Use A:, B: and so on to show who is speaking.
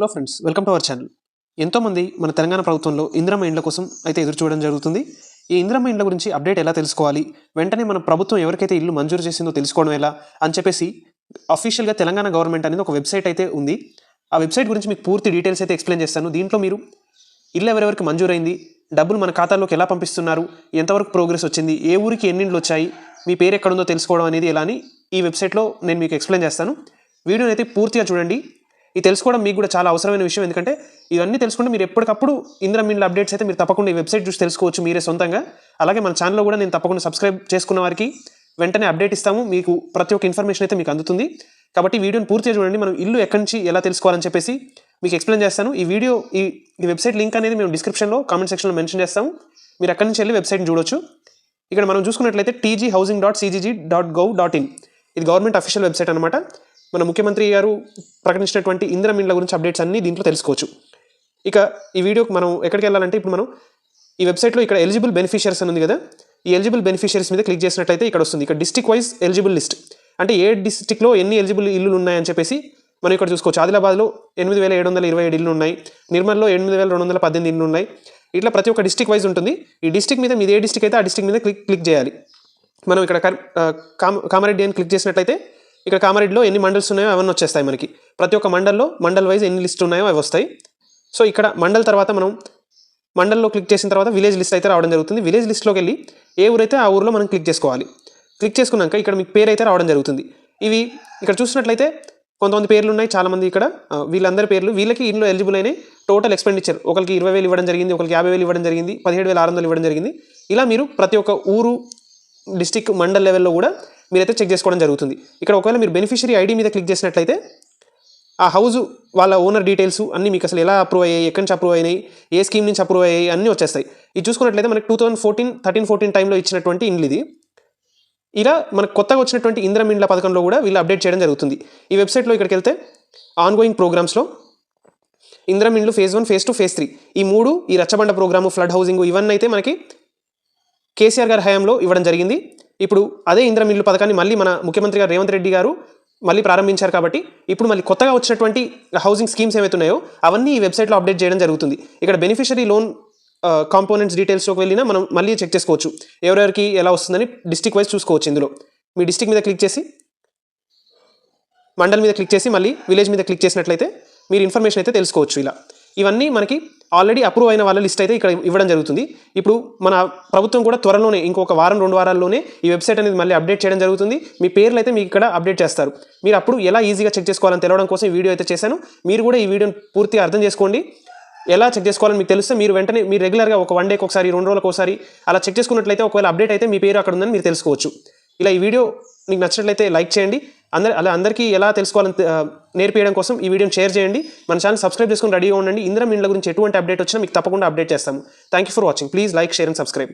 A: Hello friends welcome to our channel. ఎంతోమంది మన తెలంగాణ ప్రభుత్వంలో ఇందిరమ్మ ఇండ్ల కోసం అయితే ఎదురు చూడడం జరుగుతుంది. ఈ ఇందిరమ్మ ఇండ్ల గురించి అప్డేట్ ఎలా తెలుసుకోవాలి? వెంటనే మన ప్రభుత్వం ఎవరికైతే ఇల్లు మంజూరు చేసిందో తెలుసుకోవడం ఎలా? అని చెప్పేసి అఫీషియల్గా తెలంగాణ గవర్నమెంట్ అనేది ఒక వెబ్సైట్ అయితే ఉంది. ఆ వెబ్సైట్ గురించి మీకు పూర్తి డీటెయిల్స్ అయితే ఎక్స్ప్లెయిన్ చేస్తాను. దీంట్లో మీరు ఇల్లు ఎవరెవరికి మంజూరైంది? డబ్బులు మన ఖాతాలోకి ఎలా పంపిస్తున్నారు? ఎంతవరకు ప్రోగ్రెస్ వచ్చింది? ఏ ఊరికి ఎన్నిండ్లు వచ్చాయి? మీ పేరు ఎక్కడుందో తెలుసుకోవడం అనేది ఎలా అని ఈ వెబ్సైట్లో నేను మీకు ఎక్స్ప్లెయిన్ చేస్తాను. వీడియోని అయితే పూర్తిగా చూడండి. ఇది తెలుసుకోవడం మీకు కూడా చాలా అవసరమైన విషయం. ఎందుకంటే ఇవన్నీ తెలుసుకుంటే మీరు ఎప్పటికప్పుడు ఇందిరా మిన్ల అప్డేట్స్ అయితే మీరు తప్పకుండా ఈ వెబ్సైట్ చూసి తెలుసుకోవచ్చు మీరే సొంతంగా. అలాగే మన ఛానల్లో కూడా నేను తప్పకుండా సబ్స్క్రైబ్ చేసుకున్న వారికి వెంటనే అప్డేట్ ఇస్తాము. మీకు ప్రతి ఒక్క ఇన్ఫర్మేషన్ అయితే మీకు అందుతుంది. కాబట్టి వీడియోని పూర్తిగా చూడండి. మనం ఇల్లు ఎక్కడి నుంచి ఎలా తెలుసుకోవాలని చెప్పేసి మీకు ఎక్స్ప్లెయిన్ చేస్తాను. ఈ వీడియో ఈ ఈ వెబ్సైట్ లింక్ అనేది మేము డిస్క్రిప్షన్లో కామెంట్ సెక్షన్లో మెన్షన్ చేస్తాము. మీరు అక్కడి నుంచి వెళ్ళి వెబ్సైట్ని చూడొచ్చు. ఇక్కడ మనం చూసుకున్నట్లయితే TG housing dot CGG dot gov dot in ఇది గవర్నమెంట్ అఫీషియల్ వెబ్సైట్ అనమాట మన ముఖ్యమంత్రి గారు ప్రకటించినటువంటి ఇందిరా మిన్ల గురించి అప్డేట్స్ అన్ని దీంట్లో తెలుసుకోవచ్చు. ఇక ఈ వీడియోకి మనం ఎక్కడికి వెళ్ళాలంటే ఇప్పుడు మనం ఈ వెబ్సైట్లో ఇక్కడ ఎలిజిబుల్ బెనిఫిషియర్స్ అని ఉంది కదా ఈ ఎలిజిబుల్ బెనిఫిషియర్స్ మీద క్లిక్ చేసినట్లయితే ఇక్కడ వస్తుంది. ఇక్కడ డిస్టిక్ వైజ్ ఎలిజిబుల్ లిస్ట్. అంటే ఏ డిస్టిక్లో ఎన్ని ఎలిజిబుల్ ఇల్లులు ఉన్నాయని చెప్పేసి మనం ఇక్కడ చూసుకోవచ్చు. ఆదిలాబాద్లో ఎనిమిది వేల ఏడు వందల ఇరవై ఏడు ఇల్లు ఉన్నాయి. నిర్మల్లో ఎనిమిది వేల రెండు వందల పద్దెనిమిది ఇల్లు ఉన్నాయి. ఇట్లా ప్రతి ఒక్క డిస్టిక్ వైజ్ ఉంటుంది. ఈ డిస్టిక్ మీద మీది ఏ డిస్టిక్ అయితే ఆ డిస్టిక్ మీద క్లిక్ క్లిక్ చేయాలి. మనం ఇక్కడ కామారెడ్డి అని క్లిక్ చేసినట్లయితే ఇక్కడ కామారెడ్డిలో ఎన్ని మండల్స్ ఉన్నాయో అవన్నీ వచ్చేస్తాయి మనకి. ప్రతి ఒక్క మండల్లో మండల్ వైజ్ ఎన్ని లిస్ట్ ఉన్నాయో అవి వస్తాయి. సో ఇక్కడ మండల్ తర్వాత మనం మండల్లో క్లిక్ చేసిన తర్వాత విలేజ్ లిస్ట్ అయితే రావడం జరుగుతుంది. విలేజ్ లిస్ట్లోకి వెళ్ళి ఏ ఊరైతే ఆ ఊరిలో మనం క్లిక్ చేసుకోవాలి. క్లిక్ చేసుకున్నాక ఇక్కడ మీకు పేరు అయితే రావడం జరుగుతుంది. ఇవి ఇక్కడ చూసినట్లయితే కొంతమంది పేర్లు ఉన్నాయి. చాలామంది ఇక్కడ వీళ్ళందరి పేర్లు వీళ్ళకి ఇంట్లో ఎలిజిబుల్ అయినాయి టోటల్ ఎక్స్పెండిచర్ ఒకరికి ఇరవై వేలు ఇవ్వడం జరిగింది ఒకరికి యాభై వేలు ఇవ్వడం జరిగింది పదిహేడు వేల ఆరు వందలు ఇవ్వడం జరిగింది. ఇలా మీరు ప్రతి ఒక్క ఊరు డిస్టిక్ మండల్ లెవెల్లో కూడా మీరైతే చెక్ చేసుకోవడం జరుగుతుంది. ఇక్కడ ఒకవేళ మీరు బెనిఫిషరీ ఐడి మీద క్లిక్ చేసినట్లయితే ఆ హౌస్ వాళ్ళ ఓనర్ డీటెయిల్స్ అన్నీ మీకు అసలు ఎలా అప్రూవ్ అయ్యాయి ఎక్కడి నుంచి అప్రూవ్ అయినాయి ఏ స్కీమ్ నుంచి అప్రూవ్ అయ్యాయి అన్నీ వచ్చేస్తాయి. ఇది చూసుకున్నట్లయితే మనకి two thousand fourteen thirteen fourteen టైంలో ఇచ్చినటువంటి ఇండ్లు ఇది. ఇలా మనకు కొత్తగా వచ్చినటువంటి ఇంద్రం ఇండ్ల పథకంలో కూడా వీళ్ళు అప్డేట్ చేయడం జరుగుతుంది. ఈ వెబ్సైట్లో ఇక్కడికి వెళ్తే ఆన్గోయింగ్ ప్రోగ్రామ్స్లో ఇంద్రం ఇండ్లు phase one phase two phase three ఈ మూడు ఈ రచ్చబండ ప్రోగ్రాము ఫ్లడ్ హౌసింగ్ ఇవన్నీ అయితే మనకి కేసీఆర్ గారి హయాంలో ఇవ్వడం జరిగింది. ఇప్పుడు అదే ఇందిరం ఇల్లు పథకాన్ని మళ్ళీ మన ముఖ్యమంత్రి గారు రేవంత్ రెడ్డి గారు మళ్ళీ ప్రారంభించారు కాబట్టి ఇప్పుడు మళ్ళీ కొత్తగా వచ్చినటువంటి హౌసింగ్ స్కీమ్స్ ఏవైతున్నాయో అవన్నీ ఈ వెబ్సైట్లో అప్డేట్ చేయడం జరుగుతుంది. ఇక్కడ బెనిఫిషరీ లోన్ కాంపోనెంట్స్ డీటెయిల్స్లోకి వెళ్ళినా మనం మళ్ళీ చెక్ చేసుకోవచ్చు. ఎవరెవరికి ఎలా వస్తుందని డిస్టిక్ వైజ్ చూసుకోవచ్చు ఇందులో. మీ డిస్టిక్ మీద క్లిక్ చేసి మండల్ మీద క్లిక్ చేసి మళ్ళీ విలేజ్ మీద క్లిక్ చేసినట్లయితే మీరు ఇన్ఫర్మేషన్ అయితే తెలుసుకోవచ్చు ఇలా. ఇవన్నీ మనకి ఆల్రెడీ అప్రూవ్ అయిన వాళ్ళ లిస్ట్ అయితే ఇక్కడ ఇవ్వడం జరుగుతుంది. ఇప్పుడు మన ప్రభుత్వం కూడా త్వరలోనే ఇంకొక వారం రెండు వారాల్లోనే ఈ వెబ్సైట్ అనేది మళ్ళీ అప్డేట్ చేయడం జరుగుతుంది. మీ పేర్లు అయితే మీకు ఇక్కడ అప్డేట్ చేస్తారు. మీరు అప్పుడు ఎలా ఈజీగా చెక్ చేసుకోవాలని తెలవడం కోసం ఈ వీడియో అయితే చేశాను. మీరు కూడా ఈ వీడియోని పూర్తిగా అర్థం చేసుకోండి. ఎలా చెక్ చేసుకోవాలని మీకు తెలిస్తే మీరు వెంటనే మీరు రెగ్యులర్గా ఒక వన్ డేకి ఒకసారి రెండు రోజులకు ఒకసారి అలా చెక్ చేసుకున్నట్లయితే ఒకవేళ అప్డేట్ అయితే మీ పేరు అక్కడ ఉందని మీరు తెలుసుకోవచ్చు. ఇలా ఈ వీడియో మీకు నచ్చినట్లయితే లైక్ చేయండి. అందరి అలా అందరికీ ఎలా తెలుసుకోవాలని నేర్పించడం కోసం ఈ వీడియోని షేర్ చేయండి. మన ఛానల్ సబ్స్క్రైబ్ చేసుకుని రెడీగా ఉండండి. ఇంద్రం ఇండ్ల గురించి ఎటువంటి అప్డేట్ వచ్చినా మీకు తప్పకుండా అప్డేట్ చేస్తాము. Thank you for watching please like share and subscribe